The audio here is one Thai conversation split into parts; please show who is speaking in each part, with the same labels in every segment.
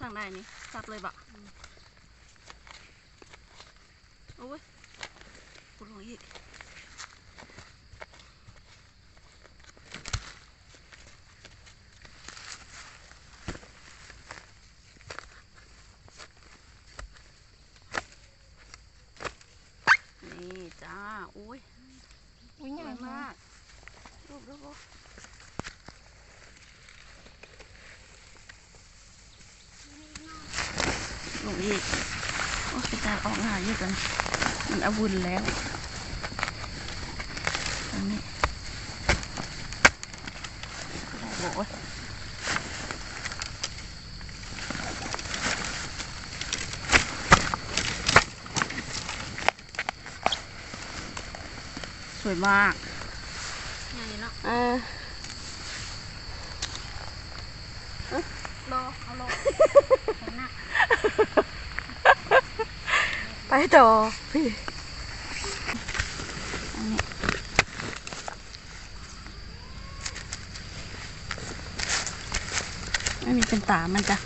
Speaker 1: ทางใดนี่ซัดเลยบะโอ้ยปวดหัวอีกนี่จ้า โอ้ย
Speaker 2: อุ้ย
Speaker 1: ส
Speaker 2: ใหญ่
Speaker 1: วย
Speaker 2: มามา
Speaker 1: กกรูปรูปรูป ลงอีกโอ้ยเป็นการออกงานเยอะกันมันอาวุธแล้วอันนี้โอ้ยสวยมาก
Speaker 2: ใหญ่เนาะ
Speaker 1: เออ
Speaker 2: รอเอาลงแข็งหนัก
Speaker 1: ไป ต่อพี่ไม่มีเป็นตามันจ้ะ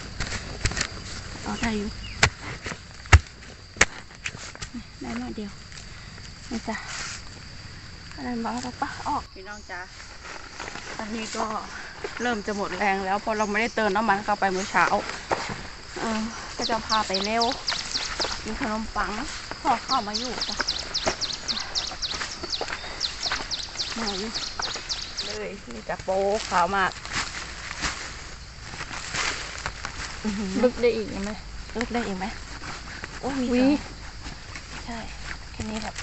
Speaker 1: เอาได้อยู่ ได้หน่เดียวนี่จ้ะอะไรบ้างเราปะออกพี่น้องจ้ะอันนี้ก็เริ่มจะหมดแรงแล้วเพราะเราไม่ได้เติมน้ำมันเข้าไปเมื่อเช้า เออก็จะพาไปเร็ว มีขนมปังพอเข้ามาอยู่จ้ะมาอยู่เลยนี่จะโป๊ขาวมากอื้อหือ
Speaker 2: ลึกได้อีกไหม
Speaker 1: ลึกได้อีกไหมโอ้มี
Speaker 2: อุ๊
Speaker 1: ส
Speaker 2: ย
Speaker 1: องใช่แค่นี้แบบ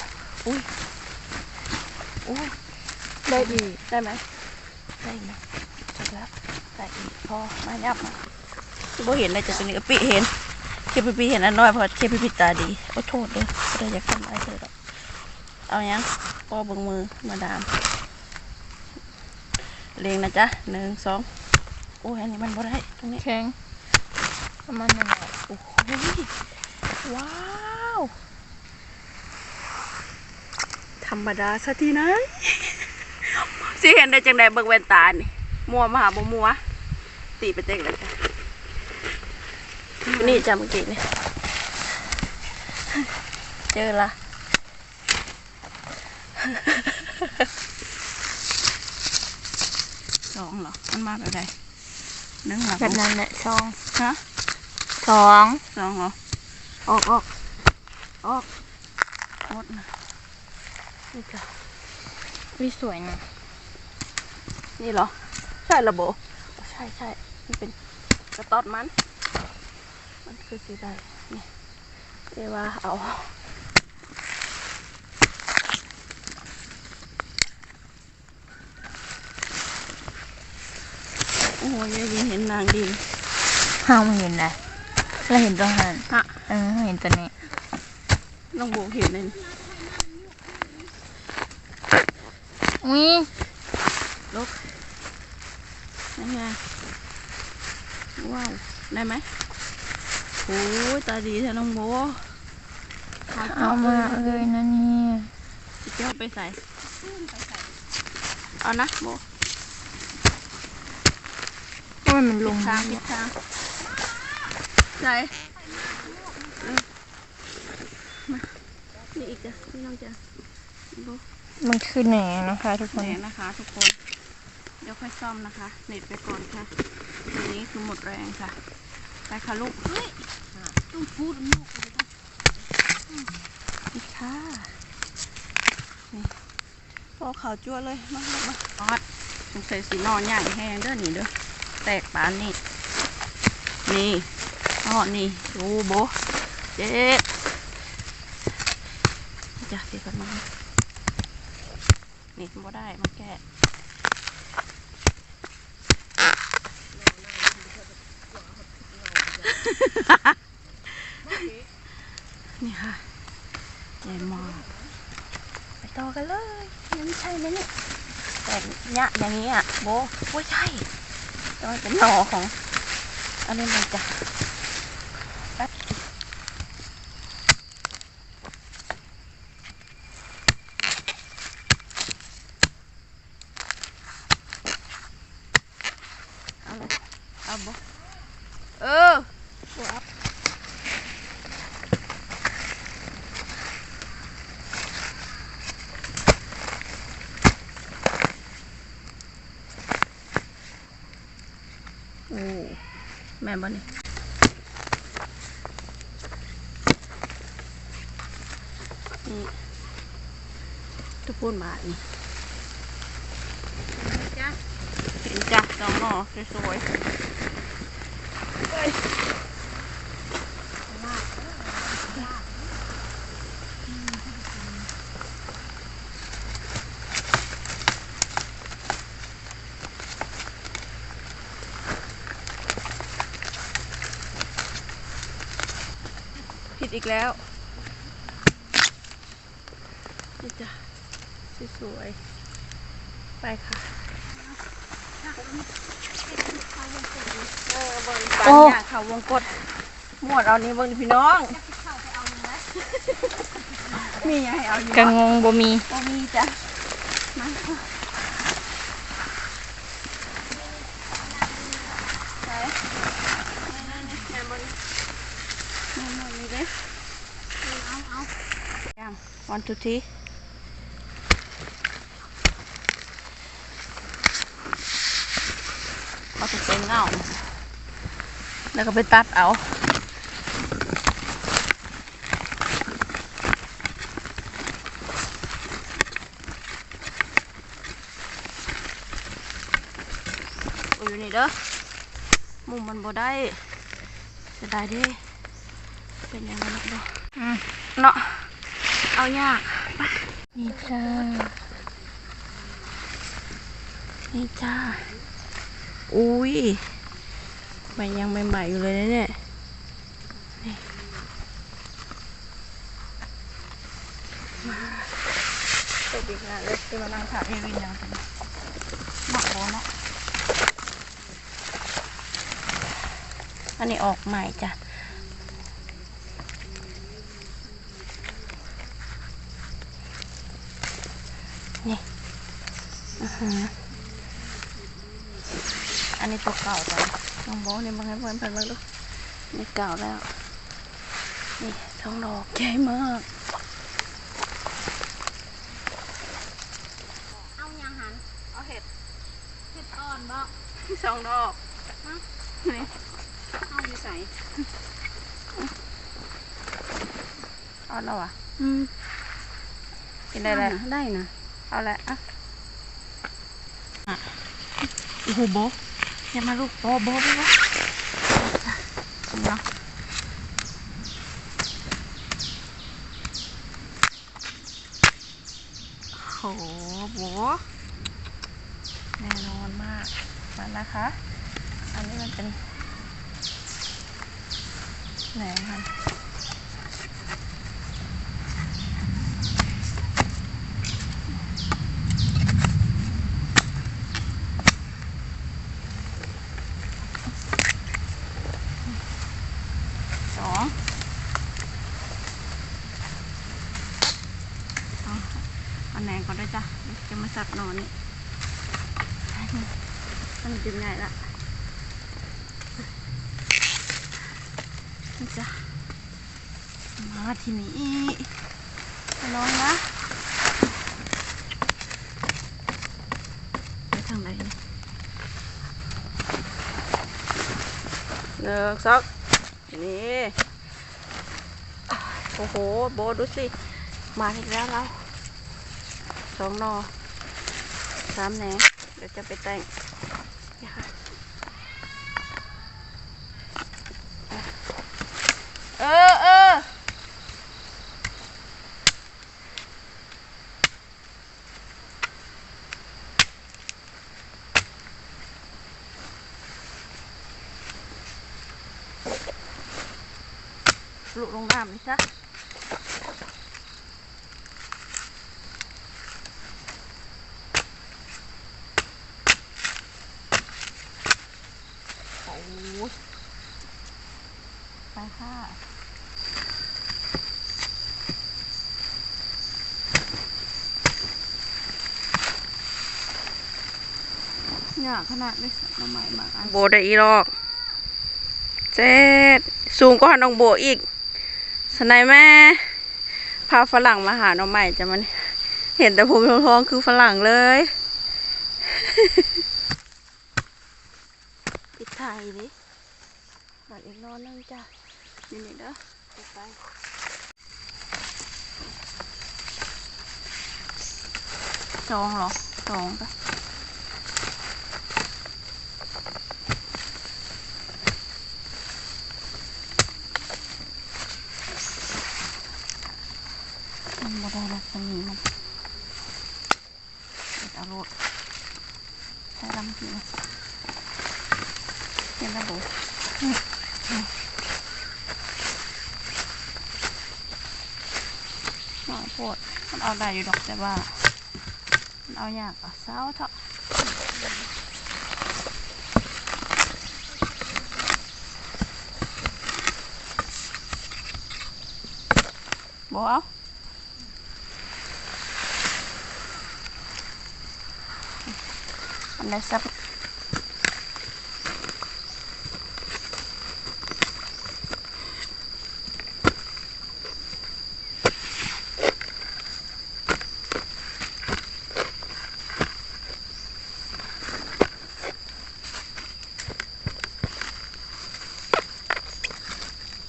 Speaker 1: อุ้ยอุ้ย
Speaker 2: ได้อีก
Speaker 1: ได้ไหมได้อีกไหมจบแล้วได้อีกพอมายับมาคือบ่เห็นเลยจะเป็นกะปิเห็นเคพีพีเห็นอันน้อยเพราะเคพีพีตาดีขอโทษเด้อก็ได้อยากทำอะไรเธอดอกเอายังพอเบิ่งมือมาดามเรียงนะจ๊ะหนึ่งสองโอ้ยอันนี้มันบ่ได้ตรงนี้
Speaker 2: แข็งประมาณนั้นแหละ
Speaker 1: โอ้โหว้าวธรรมดาซะทีไหนสิเห็นได้จังไดเบิ่งแว่นตานี่มัวมาหาบ่มัวตีไปเต็งเลยจ้ะ นี่จ้ะเมื่อกี้นี่เจอละสองเหรอ มันมาแบบใดหนึ่งเหรอ
Speaker 2: แบบนั้นแหละช่อง
Speaker 1: ฮะ
Speaker 2: สอง
Speaker 1: สองเหรอ ออกออกออกหมดนะนี่จ้ะ
Speaker 2: วิสวยนะ
Speaker 1: นี่เหรอ ใช่ระโบ ใช่ใช่มันเป็นกระตอดมัน มันคือสีได้นี่เรียกว่าเอาโอ้ยยายวินเห็นนางดี
Speaker 2: ห้าวไม่เห็นนะเราเห็นตรงนั้น
Speaker 1: ฮะ
Speaker 2: เออเห็นตัวนี้
Speaker 1: น้องโบเห็นเลย
Speaker 2: อุ้ย
Speaker 1: ลบนั่นไงว้าวได้ไหม โอ้ยตาดีแท้น้องโบ
Speaker 2: เอามาเลยนะเนี่ย
Speaker 1: สิเจ้าไปใส่ เอานะโบ
Speaker 2: โอ้ยมันล
Speaker 1: ผิ
Speaker 2: ง
Speaker 1: ดทางผิดทางใส่เออมานี่อีกจ้ะนี่น้องจ้ะโบ
Speaker 2: มันคือแหนนะคะทุกคน
Speaker 1: แหนนะคะ ทุกคน เดี๋ยวค่อยซ่อมนะคะ เน็ตไปก่อนค่ะทีนี้คือหมดแรงค่ะ ไปค่ะลูกเฮ้ยต้องพูดลูกเลยต้องนี่ค่ะนี่พอข่าวจั่วเลยมาลูกมาออดสงสัยสีนอนใหญ่แห้งเด้อนี่เด้อแตกปานนี่นี่อ๋อนี่ดูโบเจ็บจ้ะเดี๋ยวกันมานี่บ่ได้มาแก้ นี่ค่ะใหญ่มากไปต่อกันเลยยังไม่ใช่ไหมเนี่ยแต่เนี่ยอย่างนี้อะโบโบใช่แต่มันเป็นหน่อของอันนี้มันจะแป๊บเอาเลยเอาโบเออ โอ้แม่บ้านนี่นี่ทุกคนมาทนี่
Speaker 2: จ้ะ
Speaker 1: เห็นจ้ะสองหน่อสวยๆผิด อีกแล้วนี่จ้ะสวยๆไปค่ะเออเบิ่งปลาเนี่ยเขาวงกดหมวดเอานี้เบิ่งดิพี่น้อง
Speaker 2: เข้าไปเอาเลยนะ
Speaker 1: มีหยังให้เอาอยู่
Speaker 3: กังงบ่มี
Speaker 1: บ่มีจ้ะมาค่ะไหนนี่ๆๆแม่เบิ่งแม่เบิ่งนี่เด้
Speaker 2: เอาเอา
Speaker 1: ยังวันทุกทีเอาไปเป็นเงาแล้วก็ไปตัดเอาโอ้ยอยู่นี่เด้อมุมมันบ่ได้จะได้เดิเป็นยังไงนักบ่
Speaker 3: อืม
Speaker 1: เนาะ เอายาก
Speaker 3: นี่จ้า
Speaker 1: นี่จ้า อุ้ยมันยังใหม่ๆอยู่เลยนะเนี่ยนี่มาตกอีกแล้วเลยจะมานั่งถ่ายเอวินยังกันหนักแล้วเนาะอันนี้ออกใหม่จ้ะ นี่ อือหืออันนี้ตัวเก่าจ้ะน้องโบนี่มึงให้เพื่อนเพื่อนมึงดูนี่เก่าแล้ว นี่ท้องดอกใหญ่มาก
Speaker 2: เอายังหัน
Speaker 1: เอาเห็ด
Speaker 2: เฮ็ดอ่อนบ่
Speaker 1: สองดอกนี่
Speaker 2: เอาอยู่ใส่
Speaker 1: เอาแล้วอะ
Speaker 2: อืม
Speaker 1: กินได้แล้ว
Speaker 2: ได้นะ
Speaker 1: เอาละอะอะโอ้โหโบอย่ามาลูกโบโบไปวะเนาะโหโบแน่นอนมากมานะคะ อันนี้มันเป็นไหนมันสองเอาเอาแหนงก่อนด้วยจ้ะเดี๋ยวจะมาสับหนอนนี่ มันกินง่ายละนี่จ้ะมาที่นี่ไปลองนะไปทางไหนหนึ่งสองนี่โอ้โห โบดูสิ มาอีกแล้วเราสองนอสามแหนเดี๋ยวจะไปแต่ง นี่ค่ะเออเออลุกลงน้ำนี่ซะ โอ้ยไปค่ะเนี่ยขนาดได้สักมาใหม่มาอันโบได้อีรอกเจ็ดสูงกว่าน้องโบอีกสนายแม่พาฝรั่งมาหาน้องใหม่จะมันเห็นแต่ผมทองคือฝรั่งเลยปิดไทยดิบัดอีกนอนนึงจ้ะนี่นี่เด้อปิดไปสองหรอสองปะมันบ่ได้ลักษณะนี้มันเปิดเอารมณ์ใช้ลำทีนะเห็นระบบหน่อยโพดมันเอาได้อยู่ดอกแต่ว่า มันเอายากอะเศร้าเถอะบเอาอันไหนซับ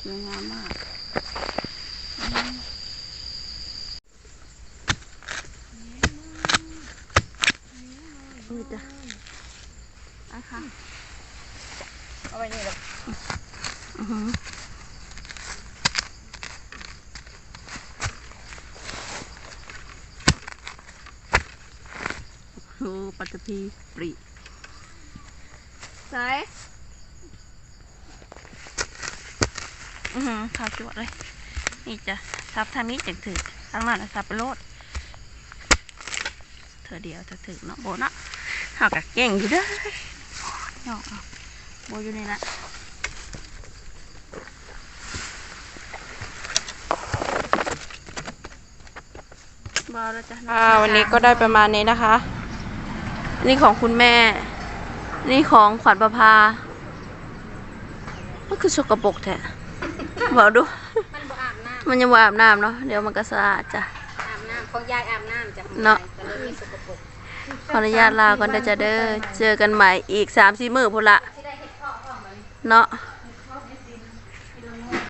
Speaker 1: สวยงามมากอืมนี่ จ้ะอะค่ะ
Speaker 3: เอาไว้นี่แหละ
Speaker 1: อือหือโอ้ปัตตพีปรีใส่อือหือขาวจวดเลย นี่จ้ะทับทางนี้จังถือทางนั้นน่ะทับไปโลดเธอเดียวเธอถือเนาะโบเนาะ หากะเก่งอยู่เด้อเนาะเอาโบอยู่นี่นะบอแล้วจ้ะอ่าวันนี้ก็ได้ประมาณนี้นะคะ นี่ของคุณแม่ นี่ของขวัญประภามันคือสกปรกแท้บอกดู
Speaker 2: มันบ่อาบน้
Speaker 1: มันยังว่าอาบน้ำเนาะ เดี๋ยวมันก็สะอาดจ้ะำ
Speaker 2: อาบน้ำของยายอาบน้ำจ้ะของ
Speaker 1: เนาะ ขออนุญาตลาก่อนเด้อจ้ะเด้อ เจอกันใหม่อีกสามสี่มื้อพุ่นละ
Speaker 2: เห็ดเพาะพ่อมันาะ